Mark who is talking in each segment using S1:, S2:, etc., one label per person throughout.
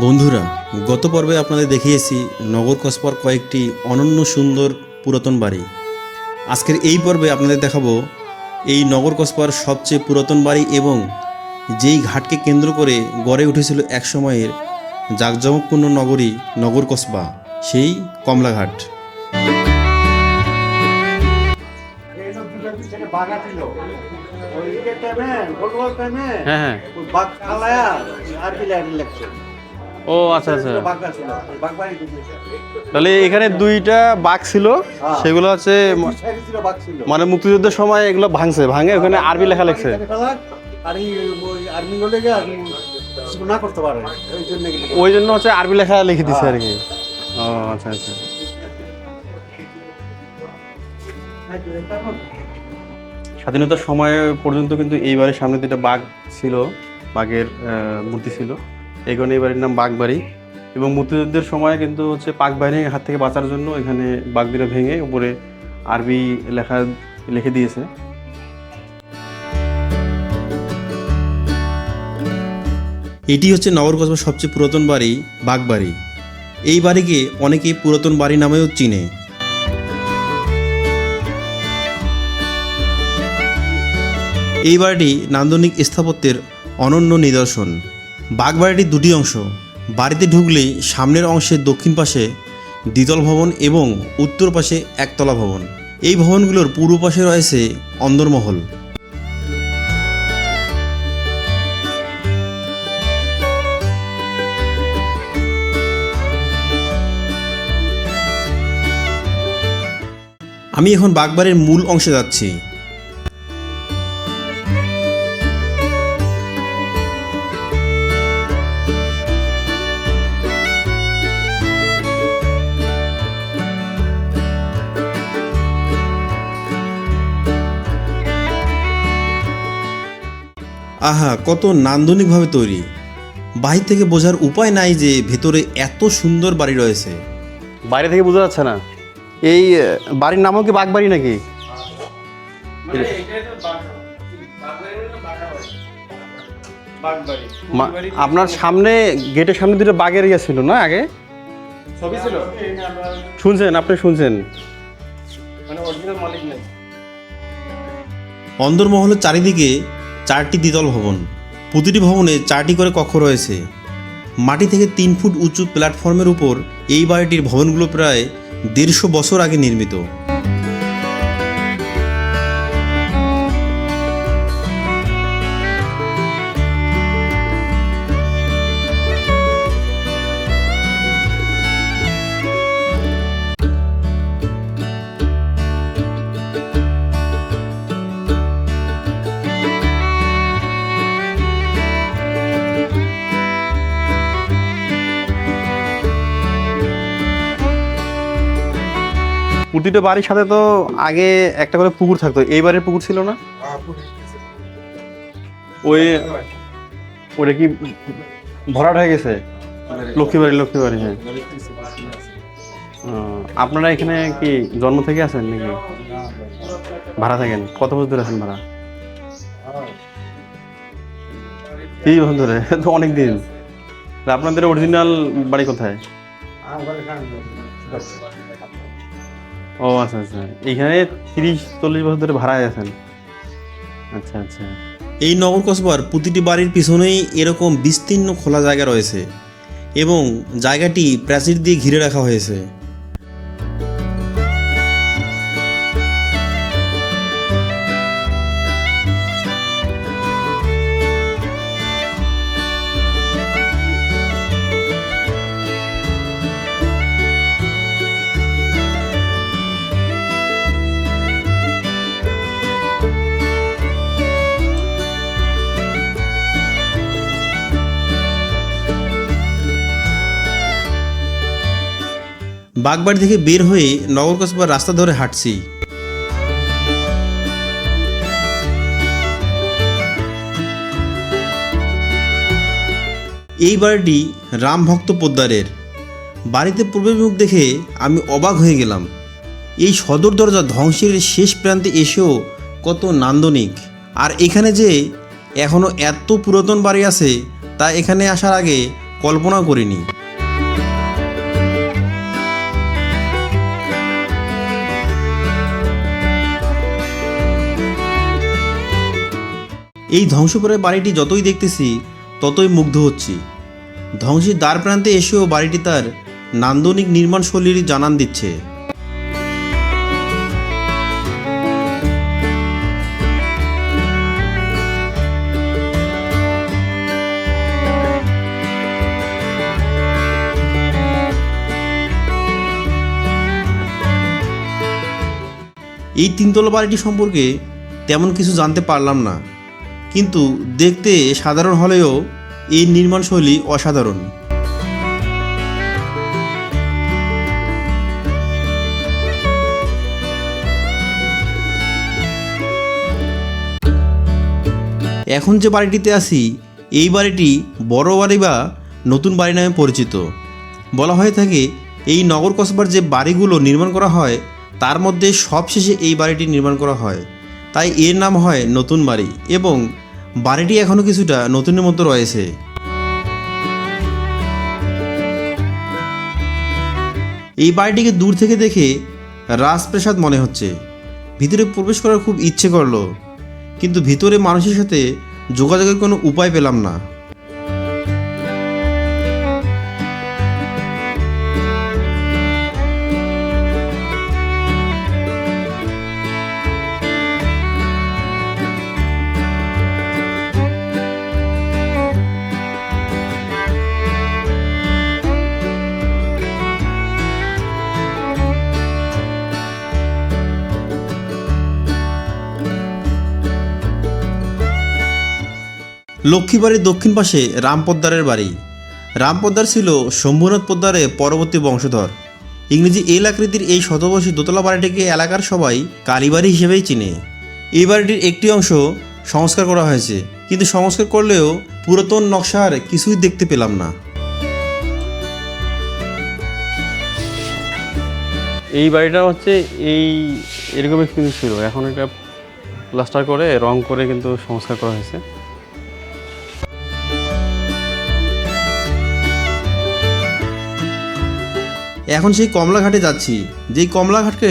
S1: বন্ধুরা গত পর্বে আপনাদের দেখিয়েছি নগর কসবার কয়েকটি অনন্য সুন্দর পুরাতন বাড়ি। আজকের এই পর্বে আপনাদের দেখাবো এই নগর কসবার সবচেয়ে পুরাতন বাড়ি এবং যেই ঘাটকে কেন্দ্র করে গড়ে উঠেছিল এক সময়ের জাঁকজমকপূর্ণ নগরী নগর কসবা সেই কমলাঘাট।
S2: হ্যাঁ হ্যাঁ। ও আচ্ছা আচ্ছা। তাহলে এখানে দুইটা বাঘ ছিল
S3: হ্যাঁ।
S2: সেগুলো হচ্ছে মানে মুক্তিযুদ্ধের সময় এগুলো ভাঙছে ভাঙে ওখানে আরবি লেখা লেখছে।
S3: ওই না করতে পারে জন্য
S2: হচ্ছে আরবি লেখা লিখে দিছে আর কি। ও আচ্ছা আচ্ছা। স্বাধীনতার সময় পর্যন্ত কিন্তু এই বাড়ির সামনে দুটো বাঘ ছিল বাঘের মূর্তি ছিল। কারণে এই বাড়ির নাম বাঘবাড়ি এবং মুক্তিযুদ্ধের সময় কিন্তু হচ্ছে পাক বাহিনীর হাত থেকে বাঁচার জন্য এখানে বাঘবিরা ভেঙে উপরে আরবি লেখা লিখে দিয়েছে।
S1: এটি হচ্ছে নগর কসবার সবচেয়ে পুরাতন বাড়ি, বাগবাড়ি। এই বাড়িকে অনেকেই পুরাতন বাড়ি নামেও চিনে। এই বাড়িটি নান্দনিক স্থাপত্যের অনন্য নিদর্শন। বাগবাড়িটির দুটি অংশ বাড়িতে ঢুকলে সামনের অংশের দক্ষিণ পাশে দ্বিতল ভবন এবং উত্তর পাশে একতলা ভবন। এই ভবনগুলোর পূর্ব পাশে রয়েছে অন্দরমহল। আমি এখন বাগবাড়ির মূল অংশে যাচ্ছি। আহা কত নান্দনিকভাবে তৈরি। বাহির থেকে বোঝার উপায় নাই যে ভেতরে এত সুন্দর বাড়ি রয়েছে।
S2: বাইরে থেকে বোঝা যাচ্ছে না। এই বাড়ির নামও কি বাঘবাড়ি নাকি? মা- আপনার সামনে গেটের সামনে দুটো বাঘের ইয়ে ছিল না আগে?
S4: ছিল।
S2: শুনছেন আপনি শুনছেন।
S4: মানে অরিজিনাল মালিক নেই।
S1: অন্দরমহলের চারিদিকে চারটি দ্বিতল ভবন। প্রতিটি ভবনে চারটি করে কক্ষ রয়েছে। মাটি থেকে তিন ফুট উঁচু প্ল্যাটফর্মের উপর এই বাড়িটির ভবনগুলো প্রায় দেড়শো বছর আগে নির্মিত।
S2: প্রতিটা বাড়ির সাথে তো আগে একটা করে পুকুর থাকতো। এই বাড়ির পুকুর ছিল না? ওই ওটা কি ভরাট হয়ে গেছে? লক্ষ্মী বাড়ি লক্ষ্মী বাড়ি হ্যাঁ। আপনারা এখানে কি জন্ম থেকে আছেন নাকি? ভাড়া থাকেন? কত বছর ধরে আছেন ভাড়া? তিরিশ বছর ধরে তো অনেক দিন। আপনাদের অরিজিনাল বাড়ি কোথায়? ও আচ্ছা আচ্ছা। এখানে তিরিশ, চল্লিশ বছর ধরে ভাড়ায় আছেন। আচ্ছা আচ্ছা।
S1: এই নগর কসবার প্রতিটি বাড়ির পিছনেই এরকম বিস্তীর্ণ খোলা জায়গা রয়েছে এবং জায়গাটি প্রাচীর দিয়ে ঘিরে রাখা হয়েছে। বাগবাড়ি থেকে বের হয়ে নগর কসবার রাস্তা ধরে হাঁটছি। এই বাড়িটি রাম ভক্ত পোদ্দারের। বাড়িতে পূর্বমুখ দেখে আমি অবাক হয়ে গেলাম। এই সদর দরজা ধ্বংসের শেষ প্রান্তে এসেও কত নান্দনিক। আর এখানে যে এখনও এত পুরাতন বাড়ি আছে, তা এখানে আসার আগে কল্পনাও করিনি। এই ধ্বংসপ্রায় বাড়িটি যতই দেখতেছি, ততই মুগ্ধ হচ্ছি। ধ্বংসের দ্বার প্রান্তে এসেও বাড়িটি তার নান্দনিক নির্মাণ শৈলীর জানান দিচ্ছে। এই তিনতলা বাড়িটি সম্পর্কে তেমন কিছু জানতে পারলাম না। কিন্তু দেখতে সাধারণ হলেও এই নির্মাণশৈলী অসাধারণ। এখন যে বাড়িটিতে আছি, এই বাড়িটি বড় বাড়ি বা নতুন বাড়ি নামে পরিচিত। বলা হয়ে থাকে, এই নগর কসবার যে বাড়িগুলো নির্মাণ করা হয়, তার মধ্যে সবশেষে এই বাড়িটি নির্মাণ করা হয়। তাই এর নাম হয় নতুন বাড়ি এবং বাড়িটি এখনও কিছুটা নতুনের মতো রয়েছে। এই বাড়িটিকে দূর থেকে দেখে রাজপ্রাসাদ মনে হচ্ছে। ভিতরে প্রবেশ করার খুব ইচ্ছে করল, কিন্তু ভিতরে মানুষের সাথে যোগাযোগের কোনো উপায় পেলাম না। লক্ষ্মীবাড়ির দক্ষিণ পাশে রাম পোদ্দারের বাড়ি। রাম পোদ্দার ছিল শম্ভুনাথ পোদ্দারের পরবর্তী বংশধর। ইংরেজি এল আকৃতির এই শতবর্ষী দোতলা বাড়িটিকে এলাকার সবাই কালীবাড়ি হিসেবেই চিনে। এই বাড়িটির একটি অংশ সংস্কার করা হয়েছে, কিন্তু সংস্কার করলেও পুরাতন নকশার কিছুই দেখতে পেলাম না।
S2: এই বাড়িটা হচ্ছে এই এরকমই কিন্তু ছিল। এখন এটা প্লাস্টার করে রং করে কিন্তু সংস্কার করা হয়েছে।
S1: এখন সেই কমলাঘাটে যাচ্ছি। যেই কমলাঘাটকে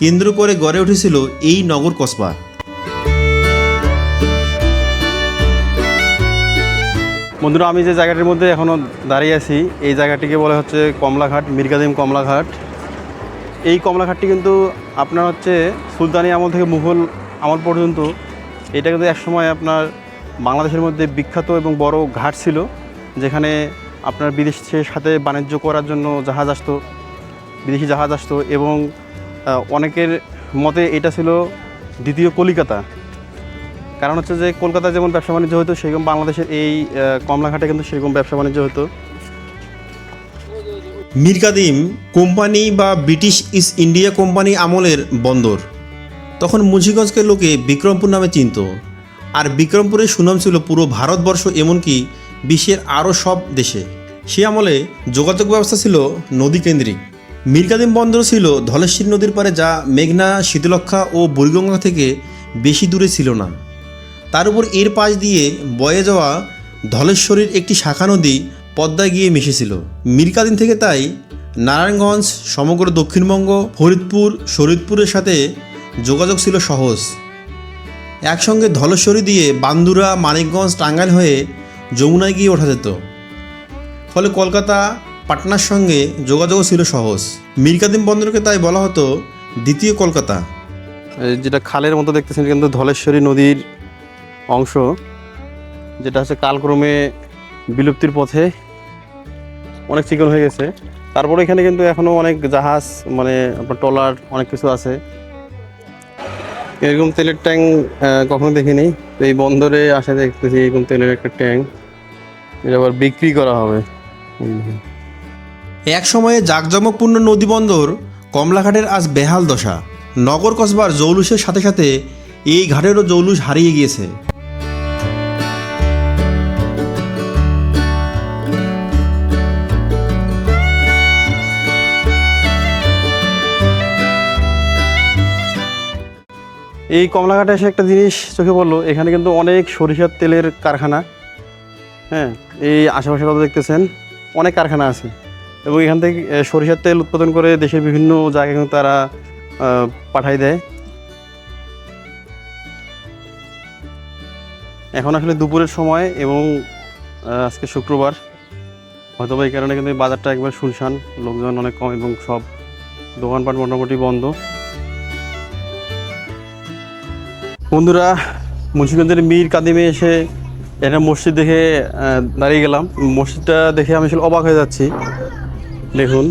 S1: কেন্দ্র করে গড়ে উঠেছিল এই নগর কসবা।
S2: বন্ধুরা, আমি যে জায়গাটির মধ্যে এখনও দাঁড়িয়ে আছি, এই জায়গাটিকে বলা হচ্ছে কমলাঘাট, মির্গাদিম কমলাঘাট। এই কমলাঘাটটি কিন্তু আপনার হচ্ছে সুলতানি আমল থেকে মুঘল আমল পর্যন্ত। এটা কিন্তু একসময় আপনার বাংলাদেশের মধ্যে বিখ্যাত এবং বড় ঘাট ছিল, যেখানে আপনার বিদেশের সাথে বাণিজ্য করার জন্য জাহাজ আসতো, বিদেশি জাহাজ আসতো এবং অনেকের মতে এটা ছিল দ্বিতীয় কলিকাতা। কারণ হচ্ছে যে কলকাতায় যেমন ব্যবসা বাণিজ্য হতো, সেরকম বাংলাদেশের এই কমলাঘাটে কিন্তু সেরকম ব্যবসা বাণিজ্য হতো।
S1: মিরকাদিম কোম্পানি বা ব্রিটিশ ইস্ট ইন্ডিয়া কোম্পানি আমলের বন্দর। তখন মুন্সিগঞ্জকে লোকে বিক্রমপুর নামে চিনত। আর বিক্রমপুরের সুনাম ছিল পুরো ভারতবর্ষ, এমনকি বিশ্বের আরও সব দেশে। সে আমলে যোগাযোগ ব্যবস্থা ছিল নদীকেন্দ্রিক। মিরকাদিম বন্দর ছিল ধলেশ্বরী নদীর পারে যা মেঘনা শীতলক্ষা ও বুড়িগঙ্গা থেকে বেশি দূরে ছিল না। তার উপর এর পাশ দিয়ে বয়ে যাওয়া ধলেশ্বরীর একটি শাখা নদী পদ্মায় গিয়ে মিশেছিল। মিরকাদিন থেকে তাই নারায়ণগঞ্জ, সমগ্র দক্ষিণবঙ্গ, ফরিদপুর, শরীদপুরের সাথে যোগাযোগ ছিল সহজ। একসঙ্গে ধলেশ্বরী দিয়ে বান্দুরা, মানিকগঞ্জ, টাঙ্গাইল হয়ে যমুনায় গিয়ে ওঠা যেত। ফলে কলকাতা, পাটনার সঙ্গে যোগাযোগও ছিল সহজ। মিরকাদিম বন্দরকে তাই বলা হতো দ্বিতীয় কলকাতা।
S2: যেটা খালের মতো দেখতেছেন কিন্তু ধলেশ্বরী নদীর অংশ, যেটা হচ্ছে কালক্রমে বিলুপ্তির পথে অনেক চিকন হয়ে গেছে। তারপরে এখানে কিন্তু এখনও অনেক জাহাজ মানে আপনার ট্রলার, অনেক কিছু আছে। এরকম তেলের ট্যাঙ্ক কখনো দেখিনি। তো এই বন্দরে আসে দেখতেছি এরকম তেলের একটা ট্যাঙ্ক। এটা আবার বিক্রি করা হবে।
S1: এক সময়ে জাঁকজমকপূর্ণ নদীবন্দর কমলাঘাটের আজ বেহাল দশা। নগর কসবার জৌলুসের সাথে সাথে এই ঘাটেরও জৌলুস হারিয়ে গিয়েছে।
S2: এই কমলাঘাটে এসে একটা জিনিস চোখে পড়ল এখানে কিন্তু অনেক সরিষার তেলের কারখানা। হ্যাঁ এই আশেপাশে কথা দেখতেছেন, অনেক কারখানা আছে। এবং এখান থেকে সরিষার তেল উৎপাদন করে দেশের বিভিন্ন জায়গায় তারা পাঠাই দেয়। এখন আসলে দুপুরের সময় এবং আজকে শুক্রবার। হয়তো এই কারণে কিন্তু বাজারটা একবার শুনশান, লোকজন অনেক কম এবং সব দোকানপাট মোটামুটি বন্ধ। বন্ধুরা, মুন্সিগঞ্জের মীর কাদিমে এসে একটা মসজিদ দেখে দাঁড়িয়ে গেলাম। মসজিদটা দেখে আমি আসলে অবাক হয়ে যাচ্ছি। দেখুন।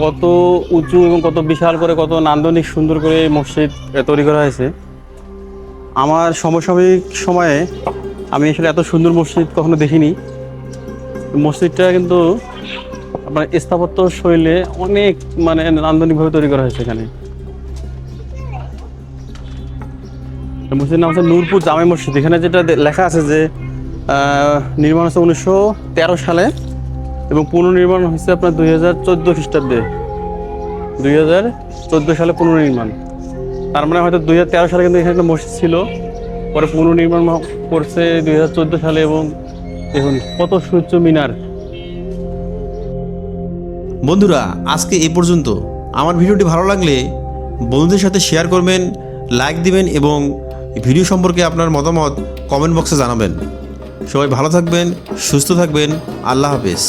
S2: কত উঁচু এবং কত বিশাল করে, কত নান্দনিক সুন্দর করে এই মসজিদ তৈরি করা হয়েছে। আমার সমসাময়িক সময়ে আমি আসলে এত সুন্দর মসজিদ কখনো দেখিনি। মসজিদটা কিন্তু আপনার স্থাপত্য শৈলে অনেক মানে নান্দনিকভাবে তৈরি করা হয়েছে এখানে। মসজিদের নাম হচ্ছে নূরপুর জামে মসজিদ। এখানে যেটা লেখা আছে যে নির্মাণ হচ্ছে উনিশশো তেরো সালে এবং পুনর্নির্মাণ হয়েছে আপনার দুই হাজার চোদ্দ খ্রিস্টাব্দে। দুই হাজার চোদ্দ সালে পুনর্নির্মাণ। তার মানে হয়তো দুই হাজার তেরো সালে কিন্তু এখানে একটা মসজিদ ছিল। পরে পুনর্নির্মাণ করছে দুই হাজার চোদ্দ সালে এবং দেখুন কত সুউচ্চ মিনার।
S1: বন্ধুরা, আজকে এ পর্যন্ত। আমার ভিডিওটি ভালো লাগলে বন্ধুদের সাথে শেয়ার করবেন, লাইক দিবেন এবং ভিডিও সম্পর্কে আপনার মতামত কমেন্ট বক্সে জানাবেন। সবাই ভালো থাকবেন সুস্থ থাকবেন আল্লাহ হাফেজ।